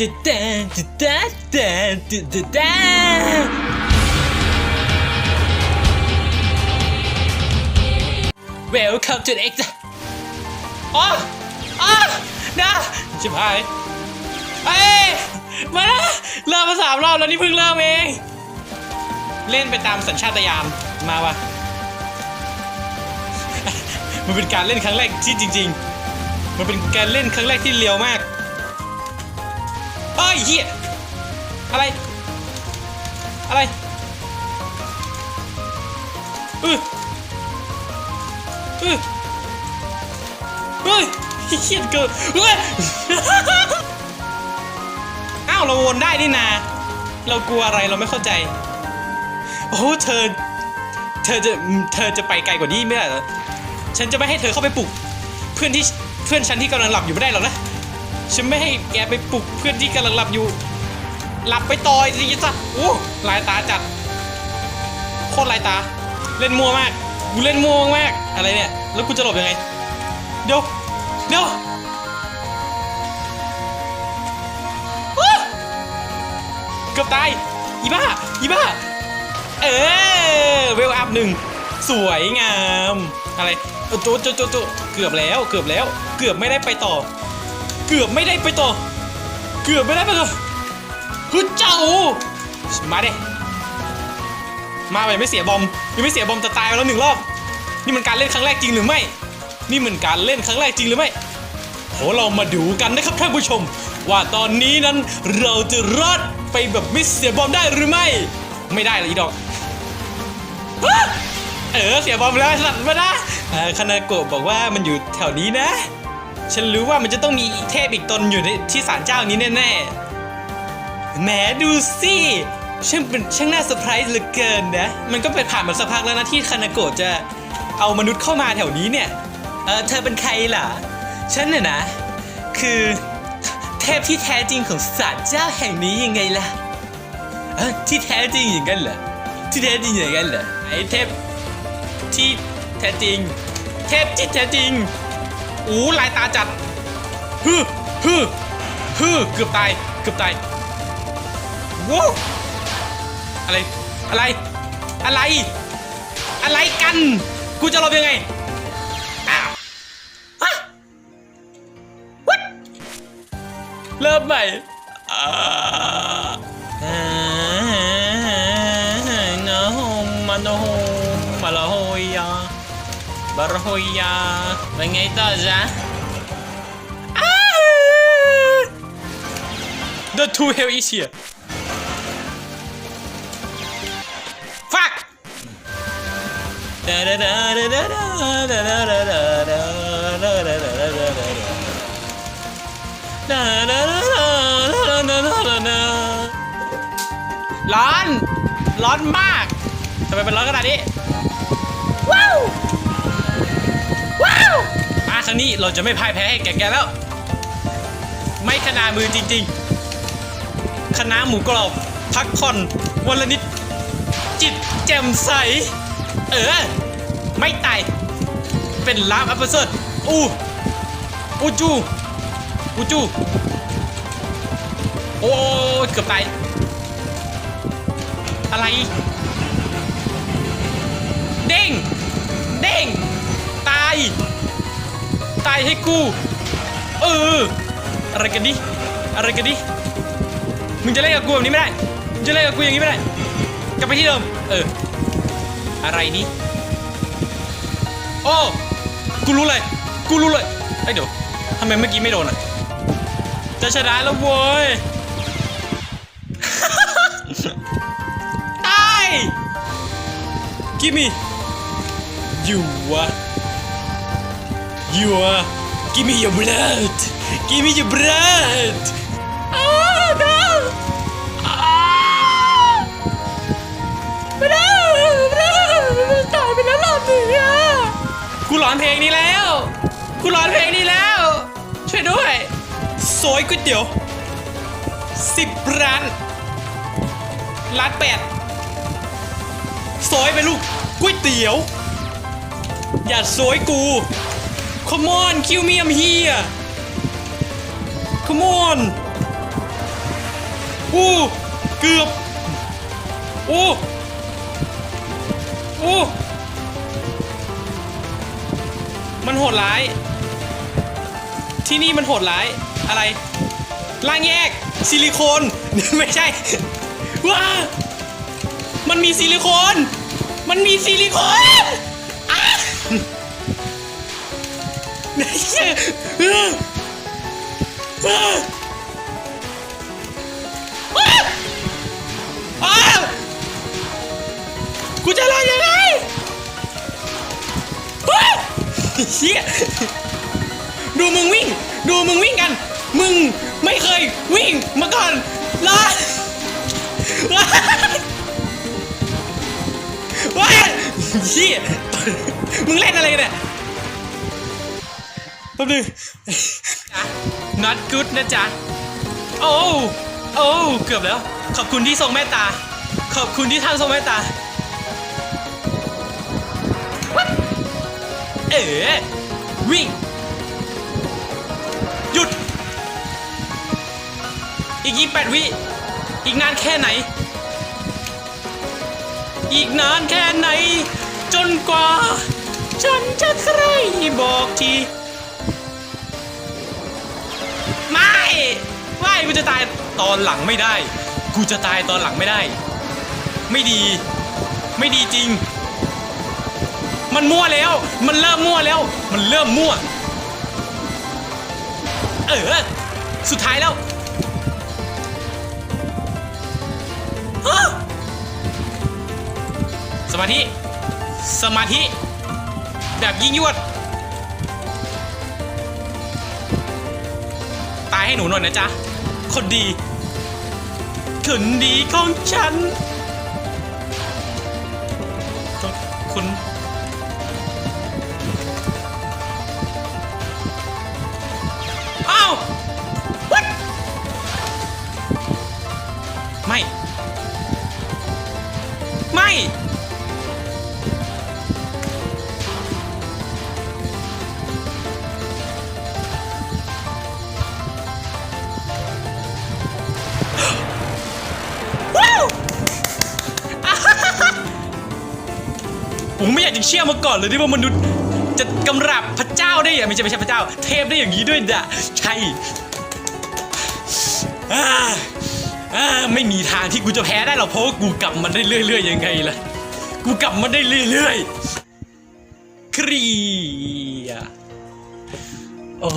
ตึ๊ดแดนตึ๊ดแดนแดนตึ๊ดตึ๊ดแดน Welcome to the X อ๋ออ๋อนะชิบหายเอ้ยมานะเริ่มมาสามรอบแล้วนี่เพิ่งเริ่มเอง เล่นไปตามสัญชาตญาณมาวะมันเป็นการเล่นครั้งแรกที่จริง ๆ มันเป็นการเล่นครั้งแรกที่เลียวมาก เอ้ยเฮียอะไร อะไรอืออือเฮ้ยเฮียเกินเฮ้ยอ้าวเราวนได้นี่นาเรากลัวอะไรเราไม่เข้าใจ โอ้เธอ เธอจะเธอจะไปไกลกว่านี้ไม่ได้หรอ ฉันจะไม่ให้เธอเข้าไปปลุก เพื่อนที่เพื่อนฉันที่กำลังหลับอยู่ไม่ได้หรอกนะ ฉันไม่ให้แกไปปลุกเพื่อนที่กำลังหลับอยู่ หลับไปต่อยสิจ้ะโอ้ลายตาจัด โคตรลายตา เล่นมัวมาก กูเล่นมัวมาก อะไรเนี่ย แล้วกูจะหลบยังไง เดี๋ยว เดี๋ยวเกือบตาย อีบ้า อีบ้า เออ เวลอัพหนึ่ง สวยงาม อะไรโจโจโจโจเกือบแล้ว เกือบแล้ว เกือบไม่ได้ไปต่อ เกือบไม่ได้ไปต่อ เกือบไม่ได้ไปต่อคือเจ้า มาเด้มาแบบไม่เสียบอมยังไม่เสียบอมจะตายไปแล้วหนึ่งรอบ นี่มันการเล่นครั้งแรกจริงหรือไม่ นี่มันการเล่นครั้งแรกจริงหรือไม่โหเรามาดูกันนะครับท่านผู้ชม ว่าตอนนี้นั้นเราจะรอดไปแบบไม่เสียบอมได้หรือไม่ ไม่ได้เลยอีดอกเออเสียบอมแล้วสัตว์มานะคานาโกะบอกว่ามันอยู่แถวนี้นะ ฉันรู้ว่ามันจะต้องมีเทพอีกตนอยู่ในที่ศาลเจ้านี้แน่ๆแหมดูสิช่างเป็นช่างน่าเซอร์ไพรส์เหลือเกินนะ มันก็เป็นผ่านมาสักพักแล้วนะที่คานาโกะจะเอามนุษย์เข้ามาแถวนี้เนี่ย เออเธอเป็นใครล่ะ ฉันน่ะนะ คือเทพที่แท้จริงของศาลเจ้าแห่งนี้ยังไงล่ะเอ้ยที่แท้จริงอย่างนั้นเหรอ ที่แท้จริงอย่างนั้นเหรอ ไอ้เทพที่แท้จริง เทพที่แท้จริง อู้ลายตาจัดฮึฮึฮึเกือบตาย เกือบตายว้าวอะไร อะไร อะไร อะไรกัน กูจะรบยังไง อ้าวฮะ What เริ่มใหม่อ่าอ่านะโฮมมาโนโฮมมาลาโฮยา บาราโฮยาเป็นไงต่อจ๊ะอ้า The two hell is here Fuck ร้อน ร้อนมากทำไมเป็นร้อนขนาดนี้ ครั้งนี้เราจะไม่พ่ายแพ้ให้แกแกแล้ว ไม่ขนามือจริงๆคณะหมูกรอบ พักผ่อนวันละนิด จิตแจ่มใส เออ ไม่ตาย เป็นลาบอัปเปอร์เซิร์อู้อูจูอูจู โอ้เกือบตาย อะไร เด้ง เด้ง ตาย ตายให้กู เออ อะไรกันดิ อะไรกันดิ มึงจะเล่นกับกูแบบนี้ไม่ได้ มึงจะเล่นกับกูอย่างนี้ไม่ได้ กลับไปที่เดิม เออ อะไรนี่โอ้ กูรู้เลย กูรู้เลยไอ้เดี๋ยวทำไมเมื่อกี้ไม่โดนอะ จะชนะแล้วโว้ยตาย Gimme You are You are Give me your blood Give me your blood อ้าวน้ไม่ได้ไม่ได้ตายไปแล้วรอบหนึ่งอะกูร้อนเพลงนี้แล้ว กูร้อนเพลงนี้แล้ว ช่วยด้วยโซยก๋วยเตี๋ยวสิบร้านร้านแปดซอยไปลูกก๋วยเตี๋ยว อย่าซอยกู Come on kill me I'm here Come on อู้เกือบอู้อู้มันโหดร้าย ที่นี่มันโหดร้าย อะไรล่างแยกซิลิโคน ไม่ใช่ ว้า มันมีซิลิโคน มันมีซิลิโคน กูจะรอดยังไงอ้าวเฮียดูมึงวิ่ง ดูมึงวิ่งกัน มึงไม่เคยวิ่งมาก่อนรอดว้าว้าเฮียมึงเล่นอะไรกันเนี่ย แป๊บนึง not good นะจ๊ะ โอ้ โอ้ เกือบแล้ว ขอบคุณที่ทรงเมตตา ขอบคุณที่ท่านทรงเมตตา เอ๋วิ่ง หยุด อีกยี่แปดวิ อีกนานแค่ไหน อีกนานแค่ไหน จนกว่า ฉันจะใครบอกที ไม่กูจะตายตอนหลังไม่ได้ กูจะตายตอนหลังไม่ได้ ไม่ดี ไม่ดีจริง มันมั่วแล้ว มันเริ่มมั่วแล้ว มันเริ่มมั่ว เออ สุดท้ายแล้วสมาธิ สมาธิ แบบยิ่งยวด ตายให้หนูหน่อยนะจ๊ะ คนดี คนดีของฉันต้องคุณ ผมไม่อยากจะเชื่อมาก่อนเลยที่ว่ามนุษย์ จะกำราบพระเจ้าได้อะไม่ใช่ไม่ใช่พระเจ้า เทพได้อย่างนี้ด้วยนะใช่ไม่มีทางที่กูจะแพ้ได้หรอกเพราะว่ากูกลับมาได้เรื่อยๆยังไงล่ะ กูกลับมาได้เรื่อยๆ ครีอ้โอ้